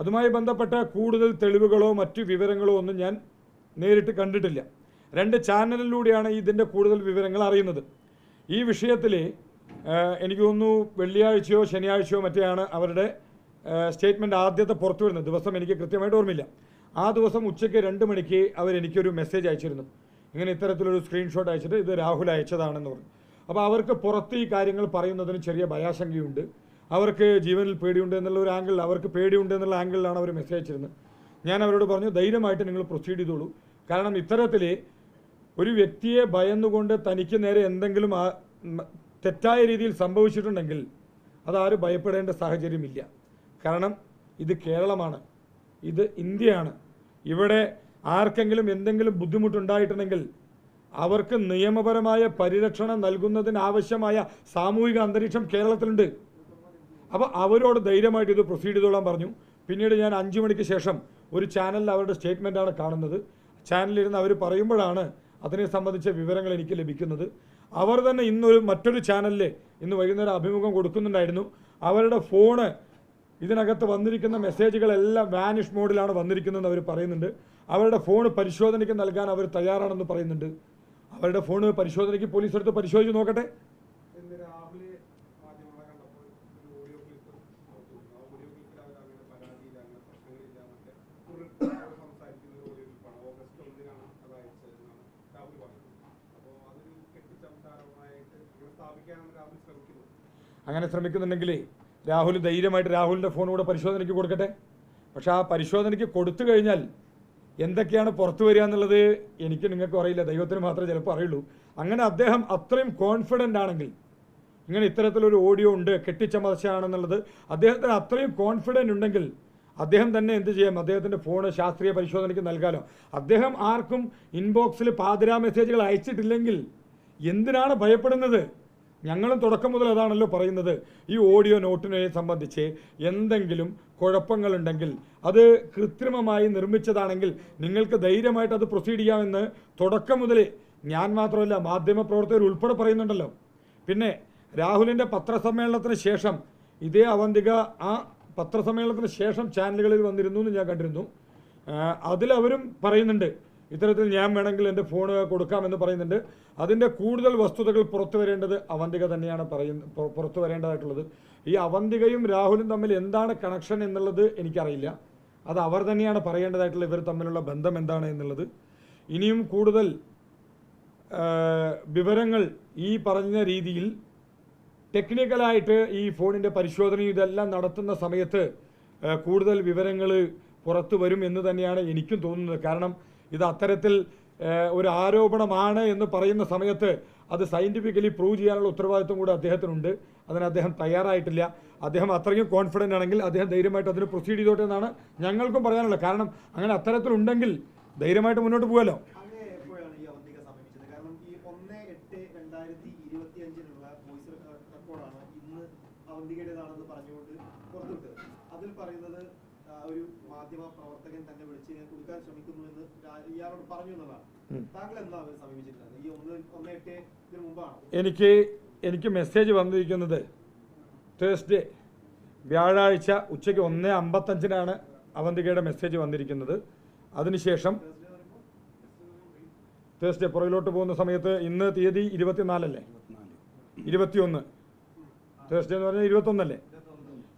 അതുമായി ബന്ധപ്പെട്ട കൂടുതൽ തെളിവുകളോ മറ്റു വിവരങ്ങളോ ഒന്നും ഞാൻ നേരിട്ട് കണ്ടിട്ടില്ല. രണ്ട് ചാനലിലൂടെയാണ് ഇതിന്റെ കൂടുതൽ വിവരങ്ങൾ അറിയുന്നത്. ഈ വിഷയത്തിൽ എനിക്ക് തോന്നുന്നു വെള്ളിയാഴ്ചയോ ശനിയാഴ്ചയോ മറ്റെയാണ് അവരുടെ സ്റ്റേറ്റ്മെന്റ് ആദ്യത്തെ പുറത്തു വരുന്നത്. ദിവസം എനിക്ക് കൃത്യമായിട്ട് ഓർമ്മയില്ല. ആ ദിവസം ഉച്ചയ്ക്ക് രണ്ട് മണിക്ക് അവരെനിക്കൊരു മെസ്സേജ് അയച്ചിരുന്നു. ഇങ്ങനെ ഇത്തരത്തിലൊരു സ്ക്രീൻഷോട്ട് അയച്ചിട്ട് ഇത് രാഹുൽ അയച്ചതാണെന്ന് പറഞ്ഞു. അപ്പോൾ അവർക്ക് പുറത്ത് ഈ കാര്യങ്ങൾ പറയുന്നതിന് ചെറിയ ഭയാശങ്കയുണ്ട്. അവർക്ക് ജീവനിൽ പേടിയുണ്ട് എന്നുള്ള ഒരു ആംഗിളിൽ അവർക്ക് പേടിയുണ്ട് എന്നുള്ള ആംഗിളിലാണ് അവർ മെസ്സേജ് അയച്ചിരുന്നത്. ഞാൻ അവരോട് പറഞ്ഞു ധൈര്യമായിട്ട് നിങ്ങൾ പ്രൊസീഡ് ചെയ്തോളൂ. കാരണം ഇത്തരത്തിൽ ഒരു വ്യക്തിയെ ഭയന്നുകൊണ്ട് തനിക്ക് നേരെ എന്തെങ്കിലും തെറ്റായ രീതിയിൽ സംഭവിച്ചിട്ടുണ്ടെങ്കിൽ അതാരും ഭയപ്പെടേണ്ട സാഹചര്യമില്ല. കാരണം ഇത് കേരളമാണ്. ഇത് ഇന്ത്യയാണ്. ഇവിടെ ആർക്കെങ്കിലും എന്തെങ്കിലും ബുദ്ധിമുട്ടുണ്ടായിട്ടുണ്ടെങ്കിൽ അവർക്ക് നിയമപരമായ പരിരക്ഷണം നൽകുന്നതിനാവശ്യമായ സാമൂഹിക അന്തരീക്ഷം കേരളത്തിലുണ്ട്. അപ്പോൾ അവരോട് ധൈര്യമായിട്ട് ഇത് പ്രൊസീഡ് ചെയ്തോളാൻ പറഞ്ഞു. പിന്നീട് ഞാൻ അഞ്ചു മണിക്ക് ശേഷം ഒരു ചാനലിൽ അവരുടെ സ്റ്റേറ്റ്മെന്റാണ് കാണുന്നത്. ചാനലിരുന്ന് അവർ പറയുമ്പോഴാണ് അതിനെ സംബന്ധിച്ച വിവരങ്ങൾ എനിക്ക് ലഭിക്കുന്നത്. അവർ തന്നെ ഇന്നൊരു മറ്റൊരു ചാനലിൽ ഇന്ന് വൈകുന്നേരം അഭിമുഖം കൊടുക്കുന്നുണ്ടായിരുന്നു. അവരുടെ ഫോണ് ഇതിനകത്ത് വന്നിരിക്കുന്ന മെസ്സേജുകളെല്ലാം വാനിഷ് മോഡിലാണ് വന്നിരിക്കുന്നതെന്ന് അവർ പറയുന്നുണ്ട്. അവരുടെ ഫോൺ പരിശോധനയ്ക്ക് നൽകാൻ അവർ തയ്യാറാണെന്ന് പറയുന്നുണ്ട്. അവരുടെ ഫോൺ പരിശോധനയ്ക്ക് പോലീസ് എടുത്ത് പരിശോധിച്ച് നോക്കട്ടെ? അങ്ങനെ ശ്രമിക്കുന്നുണ്ടെങ്കിൽ രാഹുൽ ധൈര്യമായിട്ട് രാഹുലിന്റെ ഫോൺ കൂടെ പരിശോധനയ്ക്ക് കൊടുക്കട്ടെ? പക്ഷേ ആ പരിശോധനയ്ക്ക് കൊടുത്തു കഴിഞ്ഞാൽ എന്തൊക്കെയാണ് പുറത്തു വരിക എന്നുള്ളത് എനിക്ക് നിങ്ങൾക്ക് അറിയില്ല. ദൈവത്തിന് മാത്രമേ ചിലപ്പോൾ അറിയുള്ളൂ. അങ്ങനെ അദ്ദേഹം അത്രയും കോൺഫിഡന്റ് ആണെങ്കിൽ ഇങ്ങനെ ഇത്തരത്തിലൊരു ഓഡിയോ ഉണ്ട് കെട്ടിച്ചമർച്ചയാണെന്നുള്ളത് അദ്ദേഹത്തിന് അത്രയും കോൺഫിഡന്റ് ഉണ്ടെങ്കിൽ അദ്ദേഹം തന്നെ എന്ത് ചെയ്യാം? അദ്ദേഹത്തിന്റെ ഫോണ് ശാസ്ത്രീയ പരിശോധനയ്ക്ക് നൽകാലോ. അദ്ദേഹം ആർക്കും ഇൻബോക്സിൽ പാതിരാ മെസ്സേജുകൾ അയച്ചിട്ടില്ലെങ്കിൽ എന്തിനാണ് ഭയപ്പെടുന്നത്? ഞങ്ങളും തുടക്കം മുതൽ അതാണല്ലോ പറയുന്നത്. ഈ ഓഡിയോ നോട്ടിനെ സംബന്ധിച്ച് എന്തെങ്കിലും കുഴപ്പങ്ങളുണ്ടെങ്കിൽ അത് കൃത്രിമമായി നിർമ്മിച്ചതാണെങ്കിൽ നിങ്ങൾക്ക് ധൈര്യമായിട്ട് അത് പ്രൊസീഡ് ചെയ്യാമെന്ന് തുടക്കം മുതൽ ഞാൻ മാത്രമല്ല മാധ്യമപ്രവർത്തകർ ഉൾപ്പെടെ പറയുന്നുണ്ടല്ലോ. പിന്നെ രാഹുലിന്റെ പത്രസമ്മേളനത്തിന് ശേഷം ഇതേ അവന്തിക ആ പത്രസമ്മേളനത്തിന് ശേഷം ചാനലുകളിൽ വന്നിരുന്നു എന്ന് ഞാൻ കണ്ടിരുന്നു. അതിലവരും പറയുന്നുണ്ട്. ഇത്തരത്തിൽ ഞാൻ വേണമെങ്കിൽ എന്റെ ഫോൺ കൊടുക്കാമെന്ന് പറയുന്നുണ്ട്. അതിന്റെ കൂടുതൽ വസ്തുതകൾ പുറത്തു വരേണ്ടത് അവന്തിക തന്നെയാണ് പറയുന്ന പുറ- പുറത്തു വരേണ്ടതായിട്ടുള്ളത്. ഈ അവന്തികയും രാഹുലും തമ്മിൽ എന്താണ് കണക്ഷൻ എന്നുള്ളത് എനിക്കറിയില്ല. അത് അവർ തന്നെയാണ് പറയേണ്ടതായിട്ടുള്ള ഇവർ തമ്മിലുള്ള ബന്ധം എന്താണ് എന്നുള്ളത്. ഇനിയും കൂടുതൽ വിവരങ്ങൾ ഈ പറഞ്ഞ രീതിയിൽ ടെക്നിക്കലായിട്ട് ഈ ഫോണിന്റെ പരിശോധനയും ഇതെല്ലാം നടത്തുന്ന സമയത്ത് കൂടുതൽ വിവരങ്ങൾ പുറത്തു വരും എന്ന് തന്നെയാണ് എനിക്കും തോന്നുന്നത്. കാരണം ഇത് അത്തരത്തിൽ ഒരു ആരോപണമാണ് എന്ന് പറയുന്ന സമയത്ത് അത് സയന്റിഫിക്കലി പ്രൂവ് ചെയ്യാനുള്ള ഉത്തരവാദിത്വം കൂടെ അദ്ദേഹത്തിനുണ്ട്. അതിന് അദ്ദേഹം തയ്യാറായിട്ടില്ല. അദ്ദേഹം അത്രയും കോൺഫിഡന്റ് ആണെങ്കിൽ അദ്ദേഹം ധൈര്യമായിട്ട് അതിന് പ്രൊസീഡ് ചെയ്തോട്ടെ എന്നാണ് ഞങ്ങൾക്കും പറയാനുള്ളത്. കാരണം അങ്ങനെ അത്തരത്തിലുണ്ടെങ്കിൽ ധൈര്യമായിട്ട് മുന്നോട്ട് പോകാമല്ലോ അതിൽ പറയുന്നത് ഒരു മാധ്യമ പ്രവർത്തകൻ തന്നെ വിളിച്ച് ഞാൻ കൊടുക്കാൻ ശ്രമിക്കുന്നു എന്ന് ഇയാളോട് പറഞ്ഞു എന്നുള്ളതാണ്. താങ്കൾ എന്താ സമീപിച്ചിട്ടുള്ളത്? ഈ ഒന്ന് ഒന്ന് എട്ട് ഇതിന് മുമ്പാണ്? എനിക്ക് എനിക്ക് മെസ്സേജ് വന്നിരിക്കുന്നത് തേഴ്സ്ഡേ വ്യാഴാഴ്ച ഉച്ചയ്ക്ക് ഒന്ന് അമ്പത്തഞ്ചിനാണ് അവന്തികയുടെ മെസ്സേജ് വന്നിരിക്കുന്നത്. അതിനുശേഷം തേഴ്സ്ഡേ പുറകിലോട്ട് പോകുന്ന സമയത്ത് ഇന്ന് തീയതി ഇരുപത്തിനാലല്ലേ? ഇരുപത്തിയൊന്ന്. തേഴ്സ്ഡേ എന്ന് പറഞ്ഞാൽ ഇരുപത്തൊന്നല്ലേ?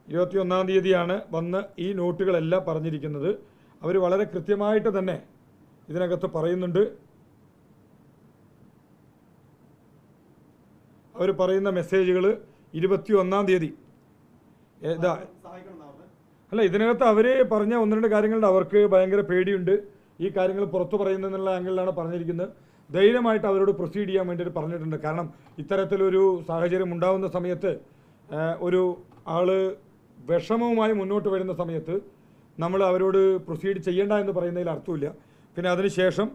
ഇരുപത്തിയൊന്നാം തീയതിയാണ് വന്ന് ഈ നോട്ടുകളെല്ലാം പറഞ്ഞിരിക്കുന്നത്. അവർ വളരെ കൃത്യമായിട്ട് തന്നെ ഇതിനകത്ത് പറയുന്നുണ്ട്. അവർ പറയുന്ന മെസ്സേജുകൾ ഇരുപത്തി ഒന്നാം തീയതി സഹായിക്കണം അല്ല ഇതിനകത്ത് അവർ പറഞ്ഞ ഒന്ന് രണ്ട് കാര്യങ്ങളുണ്ട് അവർക്ക് ഭയങ്കര പേടിയുണ്ട്. ഈ കാര്യങ്ങൾ പുറത്തു പറയുന്നതെന്നുള്ള ആംഗിളിലാണ് പറഞ്ഞിരിക്കുന്നത്. ധൈര്യമായിട്ട് അവരോട് പ്രൊസീഡ് ചെയ്യാൻ വേണ്ടിയിട്ട് പറഞ്ഞിട്ടുണ്ട്. കാരണം ഇത്തരത്തിലൊരു സാഹചര്യം ഉണ്ടാകുന്ന സമയത്ത് ഒരു ആൾ വിഷമവുമായി മുന്നോട്ട് വരുന്ന സമയത്ത് നമ്മൾ അവരോട് പ്രൊസീഡ് ചെയ്യേണ്ട എന്ന് പറയുന്നതിൽ അർത്ഥമില്ല. പിന്നെ അതിനുശേഷം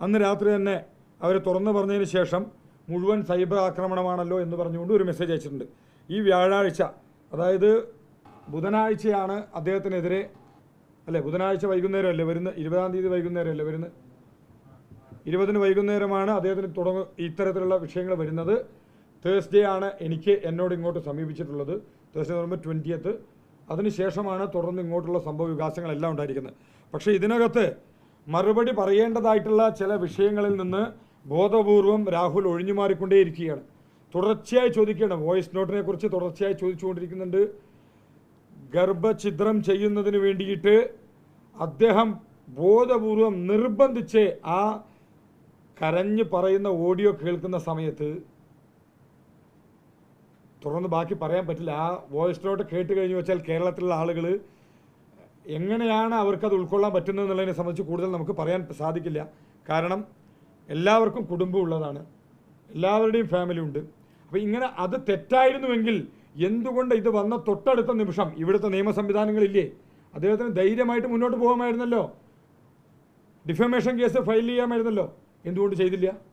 അന്ന് രാത്രി തന്നെ അവർ തുറന്നു പറഞ്ഞതിന് ശേഷം മുഴുവൻ സൈബർ ആക്രമണമാണല്ലോ എന്ന് പറഞ്ഞുകൊണ്ട് ഒരു മെസ്സേജ് അയച്ചിട്ടുണ്ട്. ഈ വ്യാഴാഴ്ച അതായത് ബുധനാഴ്ചയാണ് അദ്ദേഹത്തിനെതിരെ അല്ലേ ബുധനാഴ്ച വൈകുന്നേരം അല്ലേ വരുന്ന ഇരുപതാം തീയതി വൈകുന്നേരം അല്ലേ വരുന്നത്? ഇരുപതിന് വൈകുന്നേരമാണ് അദ്ദേഹത്തിന് തുടങ്ങ ഇത്തരത്തിലുള്ള വിഷയങ്ങൾ വരുന്നത്. തേഴ്സ്ഡേ ആണ് എനിക്ക് എന്നോട് ഇങ്ങോട്ട് സമീപിച്ചിട്ടുള്ളത്. തേഴ്സ്ഡേ നവംബർ ട്വന്റിയത്ത് അതിനുശേഷമാണ് തുടർന്ന് ഇങ്ങോട്ടുള്ള സംഭവ വികാസങ്ങളെല്ലാം ഉണ്ടായിരിക്കുന്നത്. പക്ഷേ ഇതിനകത്ത് മറുപടി പറയേണ്ടതായിട്ടുള്ള ചില വിഷയങ്ങളിൽ നിന്ന് ബോധപൂർവം രാഹുൽ ഒഴിഞ്ഞു മാറിക്കൊണ്ടേയിരിക്കുകയാണ്. തുടർച്ചയായി ചോദിക്കുകയാണ്. വോയിസ് നോട്ടിനെ കുറിച്ച് തുടർച്ചയായി ചോദിച്ചുകൊണ്ടിരിക്കുന്നുണ്ട്. ഗർഭഛിദ്രം ചെയ്യുന്നതിന് വേണ്ടിയിട്ട് അദ്ദേഹം ബോധപൂർവം നിർബന്ധിച്ച് ആ കരഞ്ഞ് പറയുന്ന ഓഡിയോ കേൾക്കുന്ന സമയത്ത് തുടർന്ന് ബാക്കി പറയാൻ പറ്റില്ല. ആ വോയിസ് നോട്ട് കേട്ട് കഴിഞ്ഞു വെച്ചാൽ കേരളത്തിലുള്ള ആളുകൾ എങ്ങനെയാണ് അവർക്കത് ഉൾക്കൊള്ളാൻ പറ്റുന്നത് എന്നുള്ളതിനെ സംബന്ധിച്ച് കൂടുതൽ നമുക്ക് പറയാൻ സാധിക്കില്ല. കാരണം എല്ലാവർക്കും കുടുംബം ഉള്ളതാണ്. എല്ലാവരുടെയും ഫാമിലി ഉണ്ട്. അപ്പോൾ ഇങ്ങനെ അത് തെറ്റായിരുന്നുവെങ്കിൽ എന്തുകൊണ്ട് ഇത് വന്ന തൊട്ടടുത്ത നിമിഷം ഇവിടുത്തെ നിയമ സംവിധാനങ്ങളില്ലേ? അദ്ദേഹത്തിന് ധൈര്യമായിട്ട് മുന്നോട്ട് പോകാമായിരുന്നല്ലോ. ഡിഫമേഷൻ കേസ് ഫയൽ ചെയ്യാമായിരുന്നല്ലോ. എന്തുകൊണ്ട് ചെയ്തില്ല?